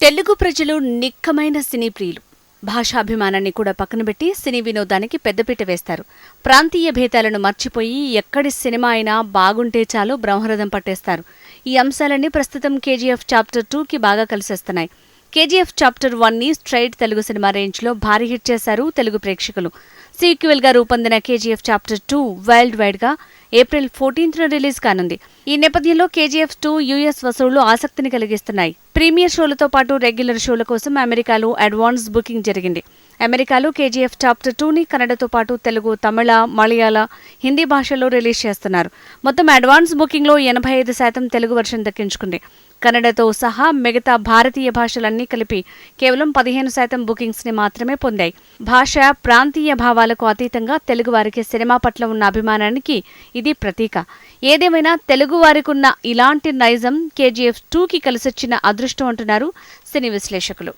తెలుగు ప్రజలు నిక్కమైన సినీ ప్రియులు. భాషాభిమానాన్ని కూడా పక్కన పెట్టి సినీ వినోదానికి పెద్దపీట వేస్తారు. ప్రాంతీయ భేదాలను మర్చిపోయి ఎక్కడి సినిమా అయినా బాగుంటే చాలు బ్రహ్మరథం పట్టేస్తారు. ఈ అంశాలన్నీ ప్రస్తుతం కేజీఎఫ్ చాప్టర్ టూకి బాగా కలిసేస్తున్నాయి. కేజీఎఫ్ చాప్టర్ వన్ని స్ట్రైట్ తెలుగు సినిమా రేంజ్లో భారీ హిట్ చేశారు తెలుగు ప్రేక్షకులు. సీక్వెల్గా రూపొందిన కేజీఎఫ్ చాప్టర్ టూ వరల్డ్ వైడ్గా ఏప్రిల్ ఫోర్టీన్త్ రిలీజ్ కానుంది. ఈ నేపథ్యంలో కేజీఎఫ్ టూ యూఎస్ వసూళ్ళు ఆసక్తిని కలిగిస్తున్నాయి. ప్రీమియర్ షోలతో పాటు రెగ్యులర్ షోల కోసం అమెరికాలో అడ్వాన్స్ బుకింగ్ జరిగింది. అమెరికాలో కేజీఎఫ్ చాప్టర్ టూని కన్నడతో పాటు తెలుగు తమిళ మలయాళ హిందీ భాషల్లో రిలీజ్ చేస్తున్నారు. మొత్తం అడ్వాన్స్ బుకింగ్లో ఎనభై ఐదు శాతం తెలుగు వర్షన్ దక్కించుకుంది. కన్నడతో సహా మిగతా భారతీయ భాషలన్నీ కలిపి కేవలం పదిహేను శాతం బుకింగ్స్ని మాత్రమే పొందాయి. భాష ప్రాంతీయ భావాలకు అతీతంగా తెలుగు వారికి సినిమా పట్ల ఉన్న అభిమానానికి ఇది ప్రతీక. ఏదేమైనా తెలుగు వారికున్న ఇలాంటి నైజం కేజీఎఫ్ టూకి కలిసొచ్చిన అదృష్టం అంటున్నారు సినీ విశ్లేషకులు.